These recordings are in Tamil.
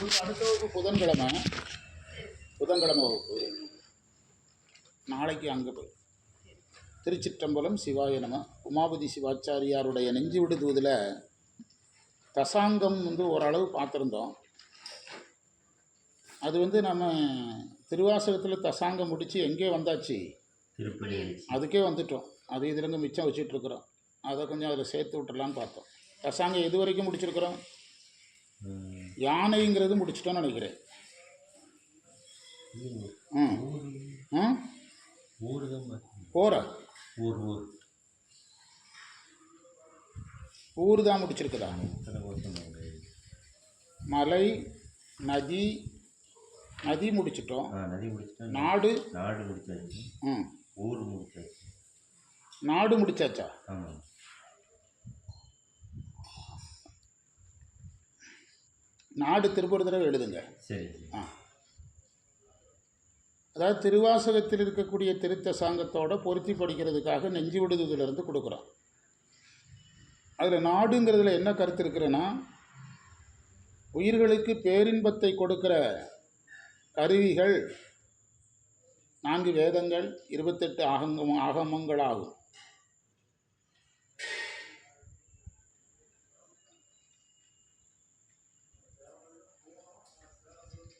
உங்களுக்கு அடுத்த வகுப்பு புதன்கிழமை. புதன்கிழமை வகுப்பு. நாளைக்கு அங்கே போய். திருச்சிற்றம்பலம் சிவாய நம. உமாபதி சிவாச்சாரியாருடைய நெஞ்சு விடுதுவதில் தசாங்கம் வந்து ஓரளவு பார்த்துருந்தோம். அது வந்து நம்ம திருவாசகத்தில் தசாங்கம் முடித்து எங்கே வந்தாச்சு? அதுக்கே வந்துட்டோம். அது இதுலங்க மிச்சம் வச்சிட்ருக்குறோம். அதை கொஞ்சம் அதில் சேர்த்து விட்டுறலான்னு பார்த்தோம். தசாங்கம் எது வரைக்கும் முடிச்சிருக்கிறோம்? யானைங்கிறது முடிச்சிட்டோன்னு நினைக்கிறேன். ம். ம்? ஊர் தான் போகிற ஊர் ஊர். ஊர் தான் முடிச்சிருக்குதா? மலை நதி நதி முடிச்சிட்டோம். நதி முடிச்சிட்டா நாடு? நாடு முடிச்சாச்சு. ம். ஊர் முடிச்சாச்சு. நாடு முடிச்சாச்சா? ஆமாம் நாடு திருப்பூர் தடவை எழுதுங்க. சரி. ஆ. அதாவது திருவாசகத்தில் இருக்கக்கூடிய திருத்த சாங்கத்தோட பொருத்தி படிக்கிறதுக்காக நெஞ்சு விடுதலிருந்து கொடுக்குறோம் அதில் நாடுங்கிறதுல என்ன கருத்து இருக்குன்னா உயிர்களுக்கு பேரின்பத்தை கொடுக்கிற கருவிகள் நான்கு வேதங்கள் இருபத்தெட்டு ஆகங்கம் ஆகமங்களாகும்.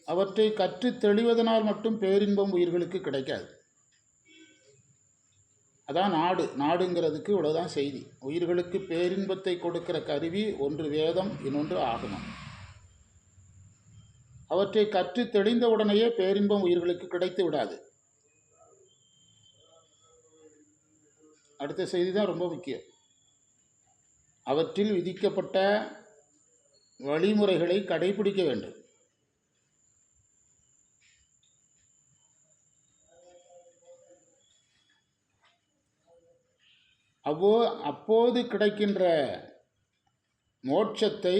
அவற்றை கற்று தெளிவதனால் மட்டும் பேரின்பம் உயிர்களுக்கு கிடைக்காது. அதான் நாடு. நாடுங்கிறதுக்கு இவ்வளோதான் செய்தி. உயிர்களுக்கு பேரின்பத்தை கொடுக்கிற கருவி ஒன்று வேதம் இன்னொன்று ஆகமம். அவற்றை கற்று தெளிந்த உடனேயே பேரின்பம் உயிர்களுக்கு கிடைத்து விடாது. அடுத்த செய்தி தான் ரொம்ப முக்கியம். அவற்றில் விதிக்கப்பட்ட வழிமுறைகளை கடைபிடிக்க வேண்டும். அவ்வோ அப்போது கிடைக்கின்ற மோட்சத்தை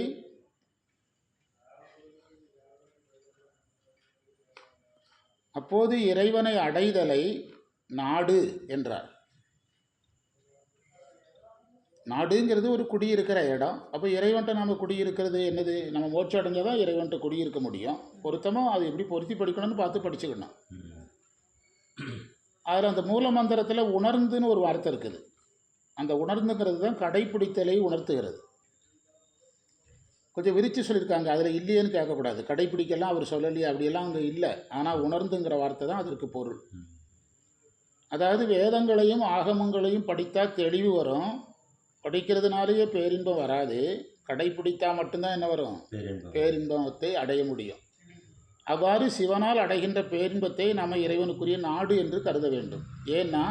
அப்போது இறைவனை அடைதலை நாடு என்றார். நாடுங்கிறது ஒரு குடியிருக்கிற இடம். அப்போ இறைவன்ட்ட நாம் குடியிருக்கிறது என்னது? நம்ம மோட்சம் அடைஞ்சால் தான் இறைவன்ட்ட குடியிருக்க முடியும். பொருத்தமாக அது எப்படி பொருத்தி படிக்கணும்னு பார்த்து படிச்சுக்கணும். அதில் அந்த மூல மந்திரத்தில் உணர்ந்துன்னு ஒரு வார்த்தை இருக்குது. அந்த உணர்ந்துங்கிறது தான் கடைப்பிடித்தலை உணர்த்துகிறது. கொஞ்சம் விரித்து சொல்லியிருக்காங்க அதில் இல்லையேன்னு கேட்கக்கூடாது. கடைப்பிடிக்கலாம் அவர் சொல்லலையே அப்படியெல்லாம் அங்கே இல்லை. ஆனால் உணர்ந்துங்கிற வார்த்தை தான் அதற்கு பொருள். அதாவது வேதங்களையும் ஆகமங்களையும் படித்தா தெளிவு வரும். படிக்கிறதுனாலேயே பேரின்பம் வராது. கடைப்பிடித்தா மட்டும்தான் என்ன வரும்? பேரின்பத்தை அடைய முடியும். அவ்வாறு சிவனால் அடைகின்ற பேரின்பத்தை நம்ம இறைவனுக்குரிய நாடு என்று கருத வேண்டும். ஏன்னா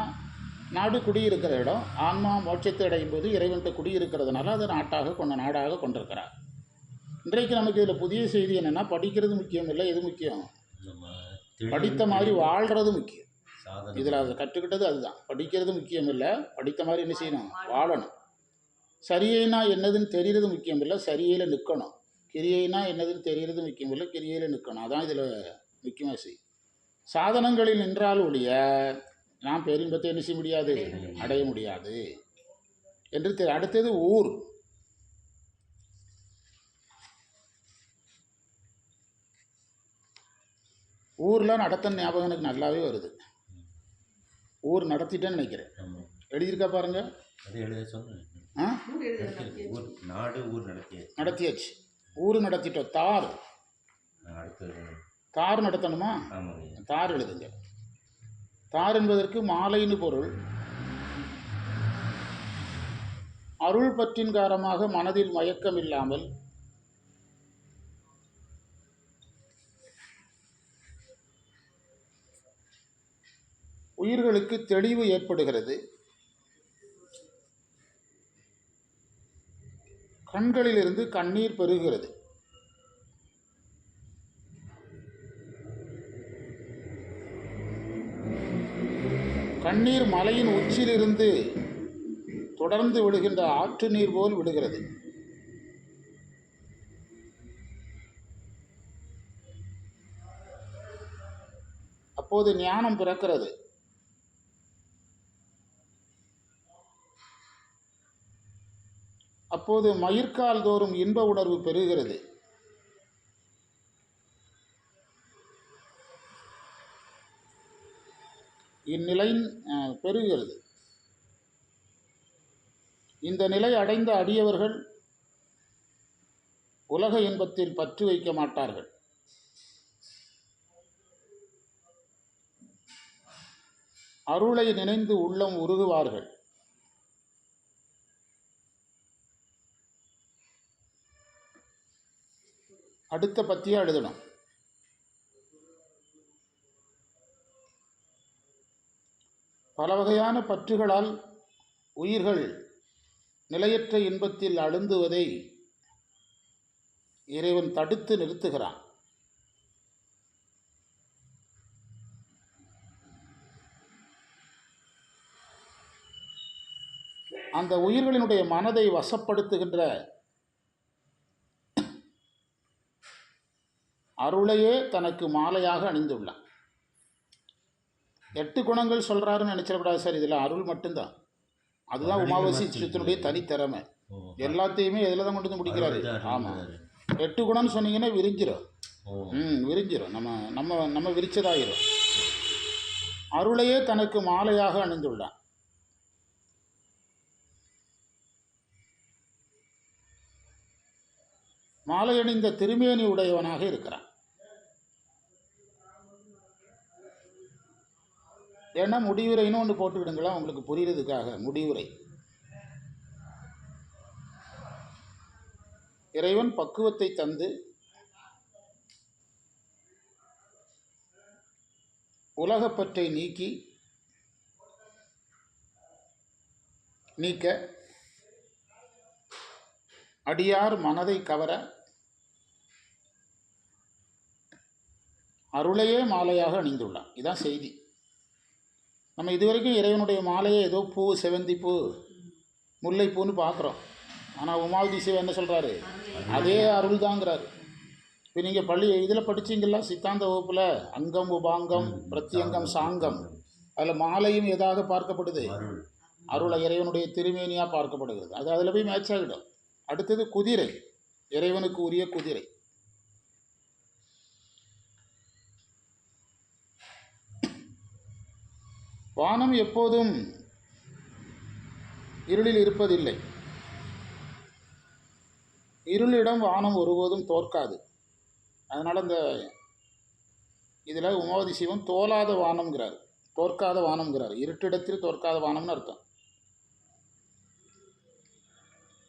நாடு குடியிருக்கிற இடம் ஆன்மா மோட்சத்தை அடையும் போது இறைவன்கிட்ட குடியிருக்கிறதுனால அதை நாட்டாக கொண்ட நாடாக கொண்டிருக்கிறார். இன்றைக்கு நமக்கு இதில் புதிய செய்தி என்னென்னா படிக்கிறது முக்கியம் இல்லை எது முக்கியம்? படித்த மாதிரி வாழ்கிறது முக்கியம். இதில் அதை கற்றுக்கிட்டது அதுதான். படிக்கிறது முக்கியம் இல்லை படித்த மாதிரி என்ன செய்யணும்? வாழணும். சரியைனா என்னதுன்னு தெரியறது முக்கியம் இல்லை சரியில் நிற்கணும். கிரியைனா என்னதுன்னு தெரியறது முக்கியம் இல்லை கிரியையில் நிற்கணும். அதான் இதில் முக்கியமாக செய் சாதனங்களில் நின்றால் ஒழிய நாம் பேரின்பத்தை என்ன செய்ய முடியாது? அடைய முடியாது. என்று தெரி அடுத்தது ஊர். ஊரில் நடத்த ஞாபகம் எனக்கு நல்லாவே வருது. ஊர் நடத்திட்டேன்னு நினைக்கிறேன். எழுதியிருக்கா பாருங்க. நடத்தியாச்சு. ஊர் நடத்திட்டோம். தார். தார் நடத்தணுமா? தார் எழுதுங்க. தார் என்பதற்கு மாலைன்னு பொருள். அருள் பற்றின் காரணமாக மனதில் மயக்கம் இல்லாமல் உயிர்களுக்கு தெளிவு ஏற்படுகிறது. கண்களிலிருந்து கண்ணீர் பெருகிறது கண்ணீர் மலையின் உச்சியிலிருந்து தொடர்ந்து விடுகின்ற ஆற்று நீர் போல் விடுகிறது. அப்போது ஞானம் பிறக்கிறது. அப்போது மயிர்கால் தோறும் இன்ப உணர்வு பெறுகிறது. இந்நிலை பெறுகிறது இந்த நிலை அடைந்த அடியவர்கள் உலக இன்பத்தில் பற்று வைக்க மாட்டார்கள். அருளை நினைந்து உள்ளம் உருகுவார்கள். அடுத்த பத்தியே எழுதணும். பல வகையான பற்றுகளால் உயிர்கள் நிலையற்ற இன்பத்தில் அழுந்துவதை இறைவன் தடுத்து நிறுத்துகிறான். அந்த உயிர்களினுடைய மனதை வசப்படுத்துகின்ற அருளையே தனக்கு மாலையாக அணிந்துள்ளான். எட்டு குணங்கள் சொல்கிறாருன்னு நினச்சிடக்கூடாது சார். இதில் அருள் மட்டும்தான். அதுதான் உமாவசி சித்தனுடைய தனித்திறமை. எல்லாத்தையுமே இதில் தான் கொண்டு வந்து முடிக்கிறாரு? ஆமாம். எட்டு குணம்னு சொன்னீங்கன்னா விரிஞ்சிடும் ம் விரிஞ்சிடும் நம்ம நம்ம நம்ம விரிச்சதாயிரும். அருளையே தனக்கு மாலையாக அணிந்துள்ளான். மாலை அணிந்த திருமேனி உடையவனாக இருக்கிறான். ஏன்னா முடிவுரைன்னு ஒன்று போட்டுக்கிடுங்களா உங்களுக்கு புரியுறதுக்காக முடிவுரை. இறைவன் பக்குவத்தை தந்து உலகப்பற்றை நீக்கி நீக்க அடியார் மனதை கவர அருளையே மாலையாக அணிந்துள்ளான் இதான் செய்தி. நம்ம இதுவரைக்கும் இறைவனுடைய மாலையை ஏதோ பூ செவந்தி பூ முல்லைப்பூன்னு பார்க்குறோம். ஆனால் உமாவதி சிவன் என்ன சொல்கிறாரு அதே அருள் தாங்கிறாரு இப்போ நீங்கள் பள்ளி இதில் படிச்சீங்களா சித்தாந்த வகுப்பில் அங்கம் உபாங்கம் பிரத்யங்கம் சாங்கம். அதில் மாலையும் எதாக பார்க்கப்படுது? அருள். அருளை இறைவனுடைய திருமேனியாக பார்க்கப்படுகிறது. அது அதில் போய் மேட்ச் ஆகிடும். அடுத்தது குதிரை. இறைவனுக்கு உரிய குதிரை. வானம் எப்போதும் இருளில் இருப்பதில்லை. இருளிடம் வானம் ஒருபோதும் தோற்காது. அதனால் இந்த இதில் உமாவதி சிவம் தோலாத வானம்ங்கிறார். தோற்காத வானம்ங்கிறார். இருட்டிடத்தில் தோற்காத வானம்னு அர்த்தம்.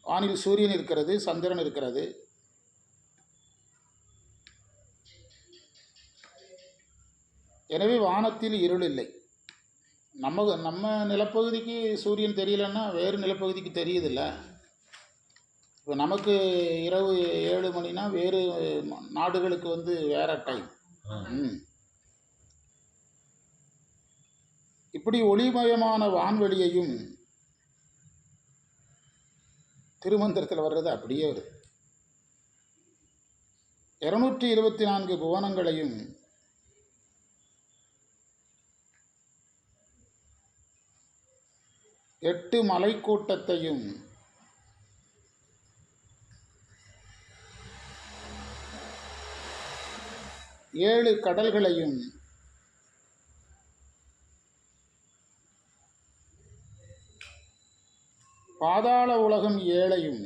வானில் சூரியன் இருக்கிறது சந்திரன் இருக்கிறது. எனவே வானத்தில் இருள் இல்லை. நம்ம நம்ம நிலப்பகுதிக்கு சூரியன் தெரியலன்னா வேறு நிலப்பகுதிக்கு தெரியுதில்ல. இப்போ நமக்கு இரவு ஏழு மணினா வேறு நாடுகளுக்கு வந்து வேற டைம் ம். இப்படி ஒளிமயமான வான்வெளியையும் திருமந்திரத்தில் வர்றது அப்படியே வருது. இருநூற்றி இருபத்தி நான்கு புவனங்களையும் எட்டு மலைக்கூட்டத்தையும் ஏழு கடல்களையும் பாதாள உலகம் ஏழையும்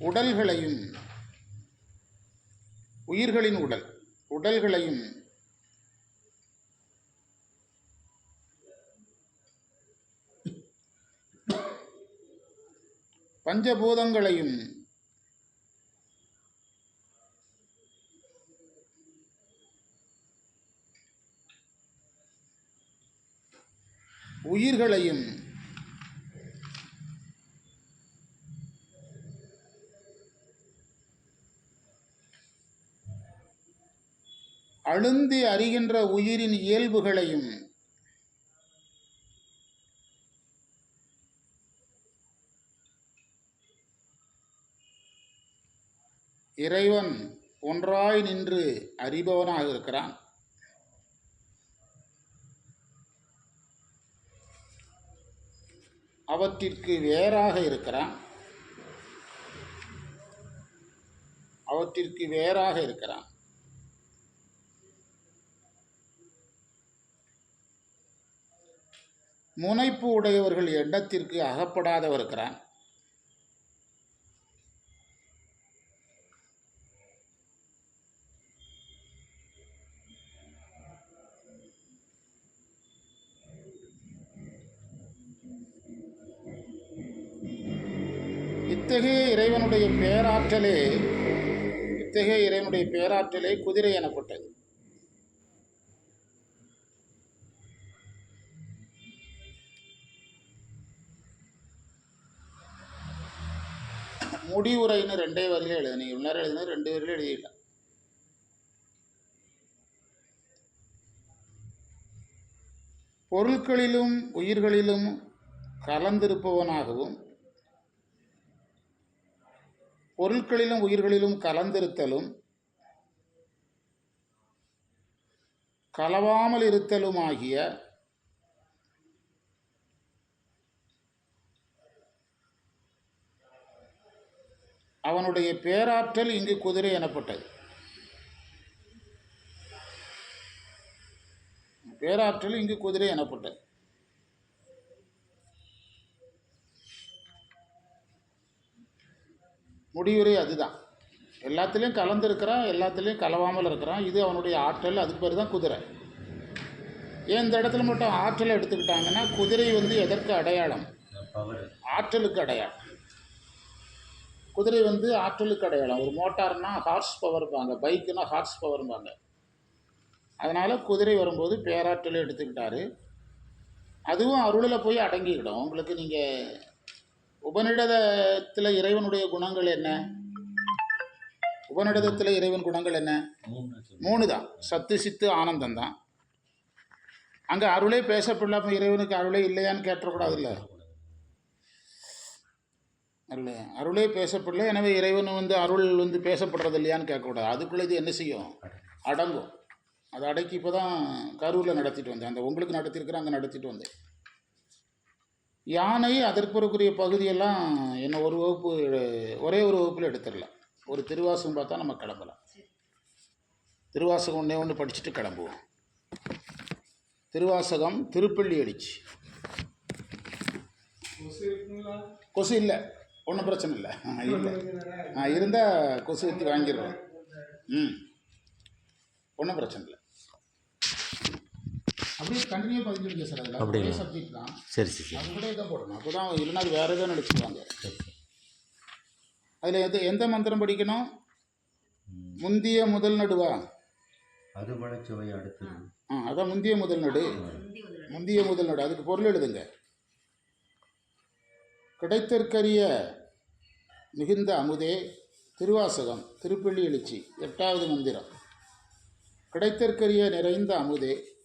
உடல்களையும் உயிர்களின் உடல் உடல்களையும் பஞ்சபூதங்களையும் உயிர்களையும் அழுந்தி அறிகின்ற உயிரின் இயல்புகளையும் இறைவன் ஒன்றாய் நின்று அறிபவனாக இருக்கிறான். அவற்றிற்கு வேறாக இருக்கிறான். அவற்றிற்கு வேறாக இருக்கிறான். முனைப்பு உடையவர்கள் எண்ணத்திற்கு அகப்படாதவர் இருக்கிறான் இத்தகைய இறைவனுடைய பேராற்றலே இத்தகைய இறைவனுடைய பேராற்றலே குதிரை எனப்பட்டது. முடிவுரைன்னு ரெண்டே வரியில எழுதுனீங்க. இவ்வளோ நேரம் எழுதுனது ரெண்டு வரியில எழுதிடலாம் பொருட்களிலும் உயிர்களிலும் கலந்திருப்பவனாகவும் பொருட்களிலும் உயிர்களிலும் கலந்திருத்தலும் கலவாமல் இருத்தலுமாகிய அவனுடைய பேராற்றல் இங்கு குதிரை எனப்பட்டது. பேராற்றல் இங்கு குதிரை எனப்பட்டது. முடிவுரை அதுதான். எல்லாத்துலேயும் கலந்துருக்கிறான் எல்லாத்துலேயும் கலவாமல் இருக்கிறான். இது அவனுடைய ஆற்றல் அதுக்கு பேர் தான் குதிரை. ஏன் இந்த இடத்துல மட்டும் ஆற்றலை எடுத்துக்கிட்டாங்கன்னா குதிரை வந்து எதற்கு அடையாளம்? ஆற்றலுக்கு அடையாளம். குதிரை வந்து ஆற்றலுக்கு அடையாளம். ஒரு மோட்டார்னா ஹார்ஸ் பவர்பாங்க பைக்குனா ஹார்ஸ் பவர்பாங்க அதனால் குதிரை வரும்போது பேராற்றலை எடுத்துக்கிட்டாரு. அதுவும் அருளில் போய் அடங்கிக்கிடும். உங்களுக்கு நீங்கள் உபநிடதத்தில் இறைவனுடைய குணங்கள் என்ன? உபநிடதத்தில் இறைவன் குணங்கள் என்ன? மூணு. தான் சத்து சித்து ஆனந்தம் தான் அங்கே அருளே பேசப்படல அப்போ இறைவனுக்கு அருளே இல்லையான்னு கேட்டக்கூடாதுல்ல அல்ல. அருளே பேசப்படல. எனவே இறைவன் வந்து அருள் வந்து பேசப்படுறது இல்லையான்னு கேட்கக்கூடாது. அதுக்குள்ளே இது என்ன செய்யும்? அடங்கும். அதை அடக்கி இப்போ தான் கரூரில் நடத்திட்டு வந்தேன். அந்த உங்களுக்கு நடத்தியிருக்கிறேன் அங்கே நடத்திட்டு வந்தேன். யானை அதற்குறக்குரிய பகுதியெல்லாம் என்ன ஒரு வகுப்பு ஒரே ஒரு வகுப்பில் எடுத்துடலாம் ஒரு திருவாசகம் பார்த்தா நம்ம கிளம்பலாம். திருவாசகம் ஒன்றே ஒன்று படிச்சுட்டு கிளம்புவோம். திருவாசகம் திருப்பள்ளி அடிச்சு. கொசு இல்லை. ஒன்றும் பிரச்சனை இல்லை. ஆ, இல்லை ஆ இருந்தால் கொசு ஊற்றி வாங்கிடுறோம். ம். ஒன்றும் பிரச்சனை இல்லை. அப்படியே கண்டினியூ பதிஞ்சிருங்க சார் அதில்? ஒரே சப்ஜெக்ட் தான். சரி சரி அது கூட இதான் போடணும். அப்போ தான் இல்லைன்னா அது வேறு எதாவது சரி அதில் எது எந்த மந்திரம் படிக்கணும். முந்திய முதல் நடுவா? அது ஆ அதான் முந்திய முதல் நடு. முந்திய முதல் நடு. அதுக்கு பொருள் எழுதுங்க. கிடைத்தற்கரிய மிகுந்த அமுதே திருவாசகம் திருப்பள்ளி எழுச்சி எட்டாவது மந்திரம். கிடைத்தற்கரிய நிறைந்த அமுதே.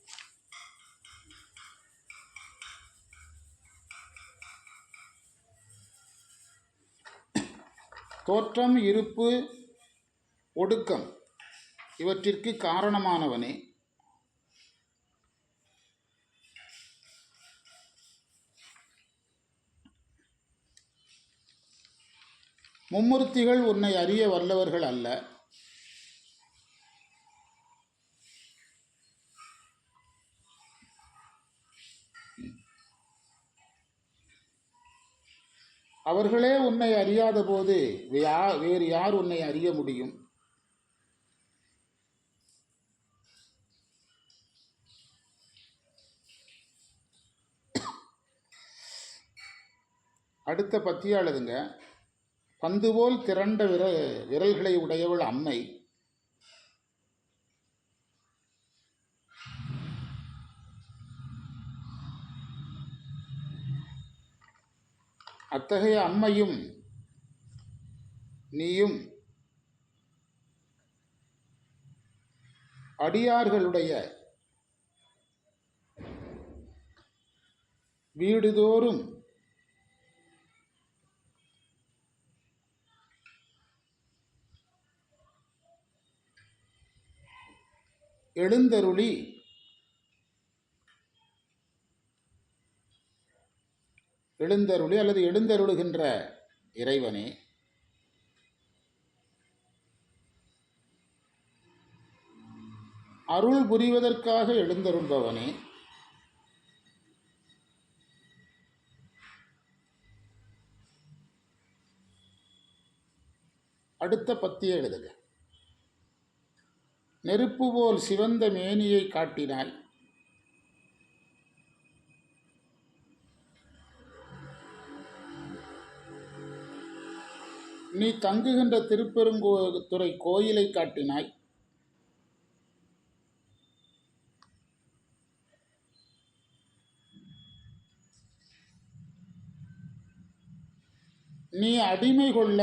தோற்றம் இருப்பு ஒடுக்கம் இவற்றிற்கு காரணமானவனே. மும்மூர்த்திகள் உன்னை அறிய வல்லவர்கள் அல்ல. அவர்களே உன்னை அறியாத போது வேறு யார் உன்னை அறிய முடியும்? அடுத்த பத்தியாளதுங்க பந்து போல் திரண்ட விர விரல்களை உடையவள் அம்மை. அத்தகைய அம்மையும் நீயும் அடியார்களுடைய வீடுதோறும் எழுந்தருளி. எழுந்தருளி அல்லது எழுந்தருளுகின்ற இறைவனே. அருள் புரிவதற்காக எழுந்தருள்பவனே. அடுத்த பத்தியை எழுதுக. நெருப்பு போல் சிவந்த மேனியை காட்டினாய். நீ தங்குகின்ற திருப்பெருங்குத்துறை கோயிலை காட்டினாய். நீ அடிமை கொள்ள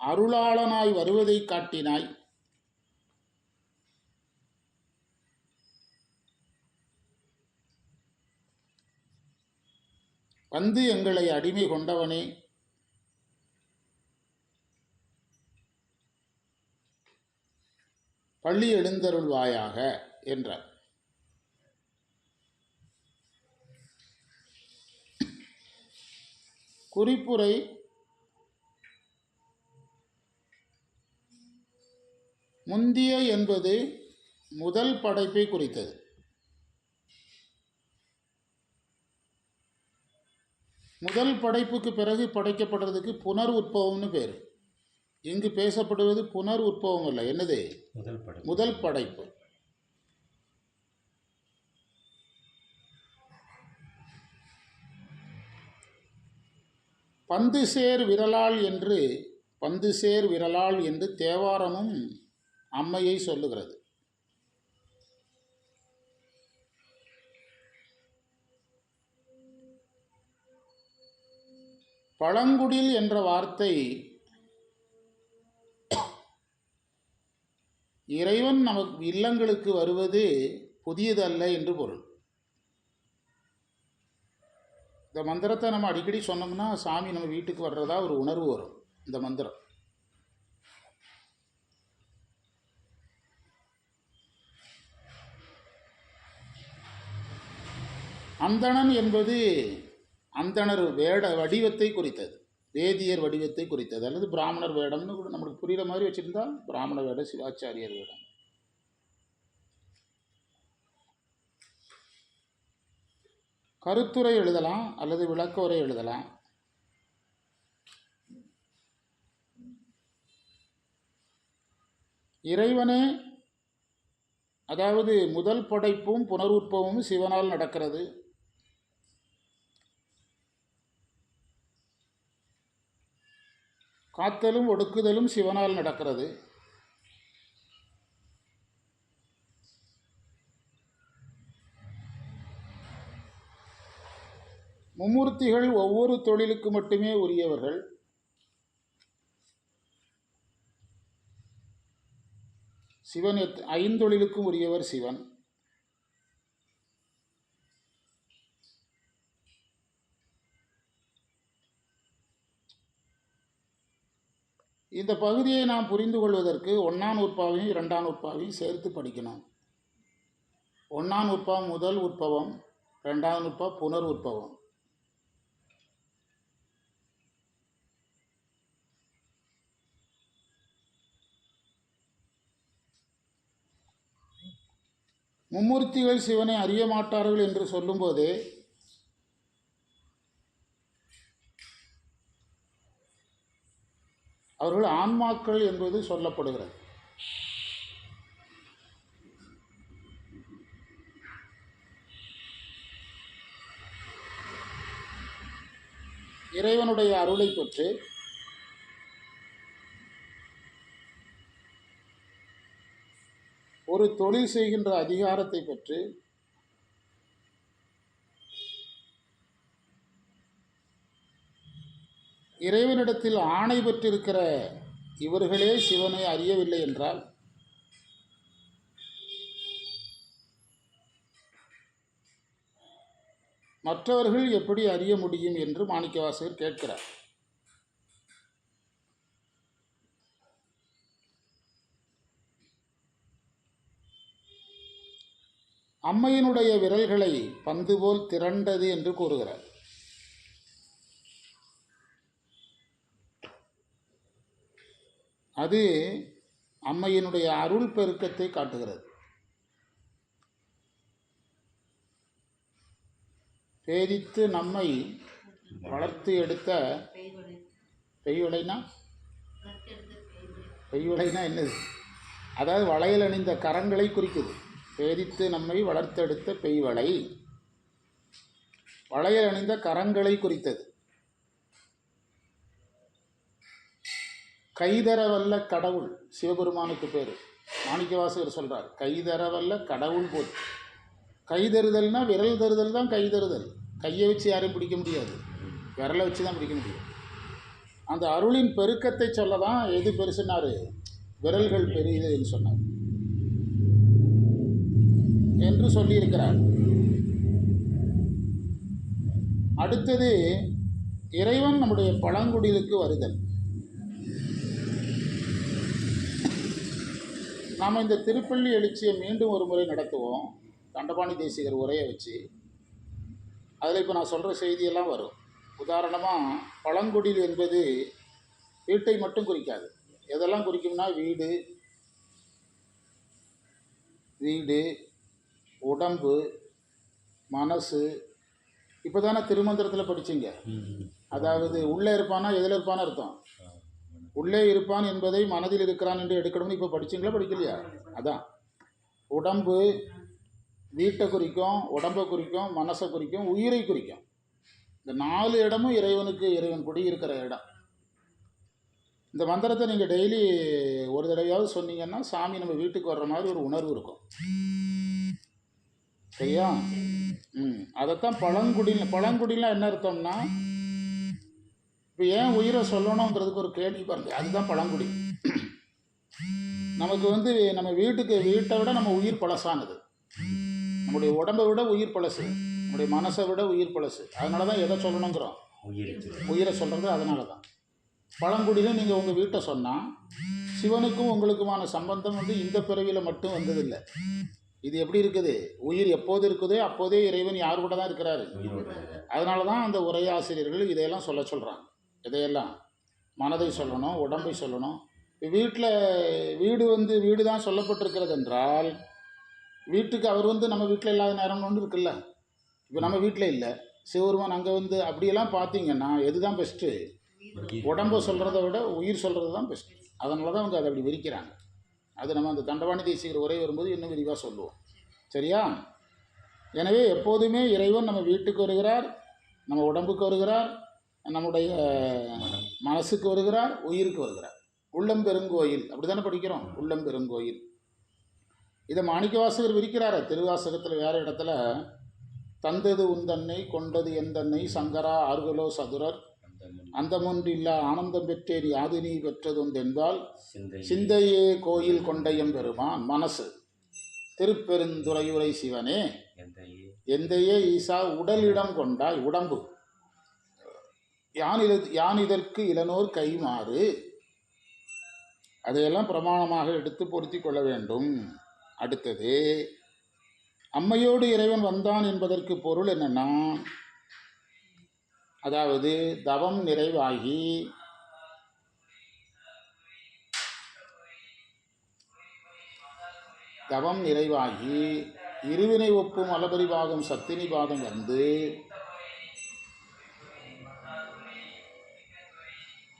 அருளாளனாய் வருவதை காட்டினாய். வந்து எங்களை அடிமை கொண்டவனே. பள்ளி எழுந்தருள்வாயாக என்றார். குறிப்புரை முந்திய என்பது முதல் படைப்பை குறித்தது. முதல் படைப்புக்கு பிறகு படைக்கப்படுறதுக்கு புனர் உற்பவம்னு பேர். இங்கு பேசப்படுவது புனர் உற்பவம் அல்ல. என்னது? முதல் படம் முதல் படைப்பு. பந்து சேர் விரலாள் என்று பந்து சேர் விரலாள் என்று தேவாரமும் அம்மையை சொல்லுகிறது. பழங்குடில் என்ற வார்த்தை இறைவன் நமக்கு இல்லங்களுக்கு வருவது புதியதல்ல என்று பொருள். இந்த மந்திரத்தை நம்ம அடிக்கடி சொன்னோம்னா சாமி நம்ம வீட்டுக்கு வர்றதா ஒரு உணர்வு வரும் இந்த மந்திரம். அந்தணன் என்பது அந்தணர் வேட வடிவத்தை குறித்தது. வேதியர் வடிவத்தை குறித்தது. அல்லது பிராமணர் வேடம்னு கூட நம்மளுக்கு புரிகிற மாதிரி வச்சுருந்தா பிராமண வேடம் சிவாச்சாரியர் வேடம். கருத்துரை எழுதலாம் அல்லது விளக்க உரை எழுதலாம். இறைவனே அதாவது முதல் படைப்பும் புனருற்பவமும் சிவனால் நடக்கிறது. காத்தலும் ஒடுக்குதலும் சிவனால் நடக்கிறது. மும்மூர்த்திகள் ஒவ்வொரு தொழிலுக்கு மட்டுமே உரியவர்கள். சிவன் எத் ஐந்தொழிலுக்கும் உரியவர் சிவன். இந்த பகுதியை நாம் புரிந்து கொள்வதற்கு ஒன்றாம் உற்பாவையும் இரண்டாம் உற்பாவையும் சேர்த்து படிக்கணும். ஒன்றாம் உற்பா முதல் உற்பவம் ரெண்டாம் உற்பா புனர் உற்பவம் மும்மூர்த்திகள் சிவனை அறிய மாட்டார்கள் என்று சொல்லும்போதே அவர்கள் ஆன்மாக்கள் என்பது சொல்லப்படுகிறது. இறைவனுடைய அருளை பெற்று ஒரு தொழில் செய்கின்ற அதிகாரத்தை பெற்று இறைவனிடத்தில் ஆணை பெற்றிருக்கிற இவர்களே சிவனை அறியவில்லை என்றால்? மற்றவர்கள் எப்படி அறிய முடியும் என்று மாணிக்கவாசகர் கேட்கிறார். அம்மையினுடைய விரல்களை பந்து போல் திரண்டது என்று கூறுகிறார். அது அம்மையினுடைய அருள் பெருக்கத்தை காட்டுகிறது. பேதித்து நம்மை வளர்த்து எடுத்த பெய்யுளைனா பெய்யுளைனா என்னது? அதாவது வளையல் அணிந்த கரங்களை குறிக்குது. பேதித்து நம்மை வளர்த்தெடுத்த பெய்வளை. வளையல் அணிந்த கரங்களை குறித்தது. கைதரவல்ல கடவுள் சிவபெருமானுக்கு பேர். மாணிக்கவாசகர் சொல்கிறார் கைதரவல்ல கடவுள் போல். கைதறுதல்னா விரல் தருதல் தான் கைதறுதல். கையை வச்சு யாரையும் பிடிக்க முடியாது. விரலை வச்சு தான் பிடிக்க முடியும். அந்த அருளின் பெருக்கத்தை சொல்ல தான் எது பெருசுனாரு விரல்கள் பெரியதுன்னு சொன்னார். என்று சொல்லியிருக்கிறார். அடுத்தது இறைவன் நம்முடைய பழங்குடிலுக்கு வருதல். நாம் இந்த திருப்பள்ளி எழுச்சியை மீண்டும் ஒரு முறை நடத்துவோம். தண்டபாணி தேசிகர் உரையை வச்சு. அதில் இப்போ நான் சொல்கிற செய்தியெல்லாம் வரும். உதாரணமாக பழங்குடில் என்பது வீட்டை மட்டும் குறிக்காது. எதெல்லாம் குறிக்கும்னா வீடு வீடு உடம்பு மனசு. இப்போ தானே திருமந்திரத்தில் படிச்சீங்க. அதாவது உள்ளே இருப்பானா எதில் இருப்பான்னு அர்த்தம். உள்ளே இருப்பான் என்பதை மனதில் இருக்கிறான் என்று எடுக்கணும்னு இப்போ படிச்சீங்களா? படிக்கலையா? அதான். உடம்பு வீட்டை குறிக்கும் உடம்பை குறிக்கும் மனசை குறிக்கும் உயிரை குறிக்கும். இந்த நாலு இடமும் இறைவனுக்கு இறைவன் குடி இருக்கிற இடம். இந்த மந்திரத்தை நீங்கள் டெய்லி ஒரு தடவையாவது சொன்னீங்கன்னா சாமி நம்ம வீட்டுக்கு வர்ற மாதிரி ஒரு உணர்வு இருக்கும். சரியா? ம். அதைத்தான் பழங்குடியில் பழங்குடிலாம் என்ன அர்த்தம்னா இப்போ ஏன் உயிரை சொல்லணுங்கிறதுக்கு ஒரு கேள்வி பாருங்க. அதுதான் பழங்குடி. நமக்கு வந்து நம்ம வீட்டுக்கு வீட்டை விட நம்ம உயிர் பழசானது. நம்முடைய உடம்பை விட உயிர் பழசு. நம்முடைய மனசை விட உயிர் பழசு. அதனால தான் எதை சொல்லணுங்கிறோம்? உயிரை சொல்கிறது அதனால தான். பழங்குடியில் நீங்கள் உங்கள் வீட்டை சொன்னால் சிவனுக்கும் உங்களுக்குமான சம்பந்தம் வந்து இந்த பிறவியில் மட்டும் வந்ததில்லை. இது எப்படி இருக்குது? உயிர் எப்போது இருக்குதோ அப்போதே இறைவன் யார் கூட தான் இருக்கிறாரு? அதனால தான் அந்த உரையாசிரியர்கள் இதையெல்லாம் சொல்ல சொல்கிறாங்க இதையெல்லாம் மனதை சொல்லணும் உடம்பை சொல்லணும். வீட்டில் வீடு வந்து வீடு தான் சொல்லப்பட்டிருக்கிறது என்றால் வீட்டுக்கு அவர் வந்து நம்ம வீட்டில் இல்லாத நேரம் ஒன்று இருக்குல்ல? இப்போ நம்ம வீட்டில் இல்லை. சிவருமான் அங்கே வந்து அப்படியெல்லாம் பார்த்தீங்கன்னா எது தான் பெஸ்ட்டு உடம்பு உடம்பை சொல்கிறத விட உயிர் சொல்கிறது தான் பெஸ்ட் அதனால தான் அவங்க அதை அப்படி விரிக்கிறாங்க. அது நம்ம அந்த தண்டவாணி தேசிகர் உரை வரும்போது இன்னும் விரிவாக சொல்லுவோம். சரியா? எனவே எப்போதுமே இறைவன் நம்ம வீட்டுக்கு வருகிறார் நம்ம உடம்புக்கு வருகிறார் நம்முடைய மனசுக்கு வருகிறார் உயிருக்கு வருகிறார். உள்ளம் பெருங்கோயில் அப்படி தானே படிக்கிறோம்? உள்ளம் பெருங்கோயில் இதை மாணிக்கவாசகர் விரிக்கிறார். திருவாசகத்தில் வேறு இடத்துல தந்தது உந்தன்னை கொண்டது எந்தன்னை சங்கரா ஆறுகளோ சதுரர். அந்த அந்தமொன்றில்லா ஆனந்தம் பெற்றேன் யாது நீ பெற்றது உந்தென்றால் சிந்தையே கோயில் கொண்டையம் பெருமான் மனசு. திருப்பெருந்துறையுரை சிவனே. எந்தையே எந்தையே ஈசா உடலிடம் கொண்டாய் உடம்பு. யான் யானிதற்கு யான் இதற்கு கைமாறு அதையெல்லாம் பிரமாணமாக எடுத்து பொருத்தி கொள்ள வேண்டும். அடுத்தது அம்மையோடு இறைவன் வந்தான் என்பதற்கு பொருள் என்னென்னா அதாவது தவம் நிறைவாகி தவம் நிறைவாகி இருவினை ஒப்பும் அலபரிபாகம் சத்தினி பாதம் வந்து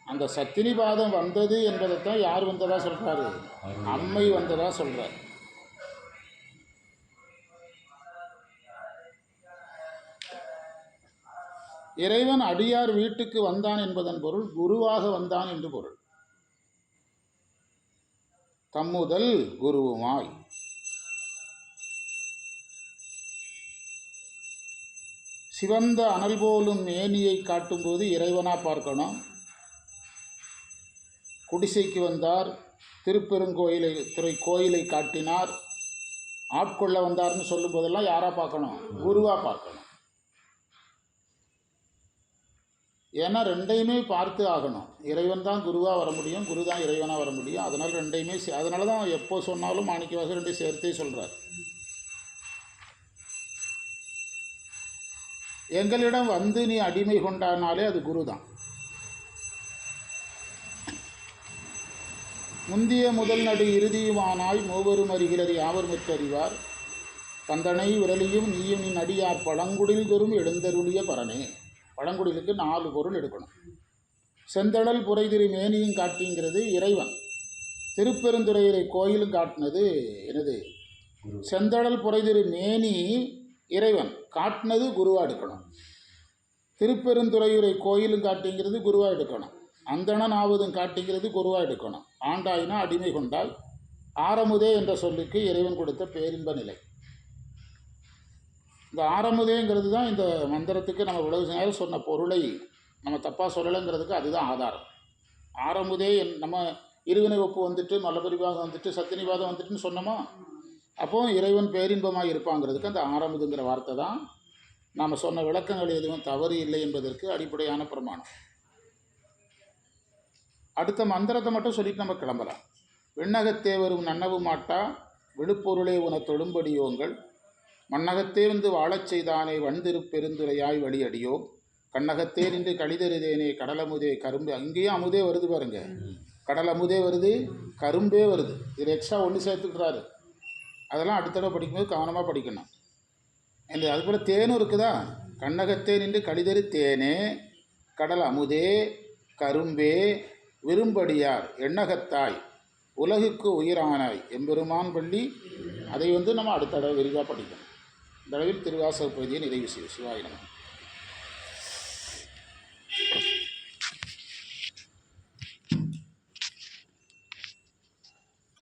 அந்த சத்தினி பாதம் வந்தது என்பதைத்தான் யார் வந்ததாக சொல்கிறாரு அம்மை வந்ததாக சொல்கிறார் இறைவன் அடியார் வீட்டுக்கு வந்தான் என்பதன் பொருள் குருவாக வந்தான் என்று பொருள். தம்முதல் குருவுமாய். சிவந்த அனல் போலும் மேனியை காட்டும்போது இறைவனாக பார்க்கணும். குடிசைக்கு வந்தார் திருப்பெருங்கோயிலை துறை கோயிலை காட்டினார். ஆட்கொள்ள வந்தார்னு சொல்லும்போதெல்லாம் யாராக பார்க்கணும்? குருவாக பார்க்கணும். ஏன்னா ரெண்டையுமே பார்த்து ஆகணும். இறைவன் தான் குருவாக வர முடியும் குரு தான் இறைவனாக வர முடியும். அதனால் ரெண்டையுமே சே- அதனால தான் எப்போ சொன்னாலும் மாணிக்கவாசர் ரெண்டையும் சேர்த்தே சொல்கிறார் எங்களிடம் வந்து நீ அடிமை கொண்டானாலே அது குரு தான் முந்திய முதல் நடு இறுதியுமானாய் மூவரும் அறிகிறது யாவர் முற்றறிவார்? பந்தனை விரலியும் நீயும் நின் அடியார் பழங்குடில் தோறும் எழுந்தருளிய பரனே. பழங்குடிலுக்கு நாலு பொருள் எடுக்கணும். செந்தழல் புரை திரு மேனியும் காட்டிங்கிறது இறைவன். திருப்பெருந்துறையிலே கோயிலும் காட்டினது எனது செந்தழல் புரை திரு மேனி இறைவன். காட்டினது குருவா எடுக்கணும். திருப்பெருந்துறையுரை கோயிலும் காட்டிங்கிறது குருவா எடுக்கணும். அந்தணன் ஆவதும் காட்டிங்கிறது குருவா எடுக்கணும். ஆண்டாயினா அடிமை கொண்டால் ஆரமுதே என்ற சொல்லுக்கு இறைவன் கொடுத்த பேரின்ப நிலை. இந்த ஆரமுதேங்கிறது தான் இந்த மந்திரத்துக்கு நம்ம உலக நேரம் சொன்ன பொருளை நம்ம தப்பாக சொல்லலைங்கிறதுக்கு அதுதான் ஆதாரம். ஆரமுதே என் நம்ம இருவினை ஒப்பு வந்துட்டு மலபரிவாதம் வந்துட்டு சத்தினிவாதம் வந்துட்டுன்னு சொன்னோமா? அப்போ இறைவன் பேரின்பமாக இருப்பாங்கிறதுக்கு அந்த ஆரமுதுங்கிற வார்த்தை தான் நாம் சொன்ன விளக்கங்கள் எதுவும் தவறு இல்லை என்பதற்கு அடிப்படையான பிரமாணம். அடுத்த மந்திரத்தை மட்டும் சொல்லிட்டு நம்ம கிளம்பலாம். விண்ணகத்தே வரும் நன்னவு மாட்டா விழுப்பொருளே உன தொழும்படியோங்கள் மண்ணகத்தே வந்து வாழச் செய்தானே வந்திரு பெருந்துரையாய் வழியடியோ. கண்ணகத்தே நின்று கழிதருதேனே கடலமுதே கரும்பு. அங்கேயும் அமுதே வருது பாருங்க. கடல் அமுதே வருது கரும்பே வருது. இதில் எக்ஸ்ட்ரா ஒன்று சேர்த்துக்கிறாரு அதெல்லாம் அடுத்த தடவை படிக்கும்போது கவனமாக படிக்கணும். இந்த அதுபோல் தேனும் இருக்குதா? கண்ணகத்தே நின்று கழிதரு தேனே கடல் அமுதே கரும்பே விரும்படியார் எண்ணகத்தாய் உலகுக்கு உயிரானாய் எம்பெருமான் பள்ளி. அதை வந்து நம்ம அடுத்த தடவை விரிவாக படிக்கணும் இந்த அளவில் திருவாசக பகுதியை நிறைவு செய்யும் சிவாயிடம்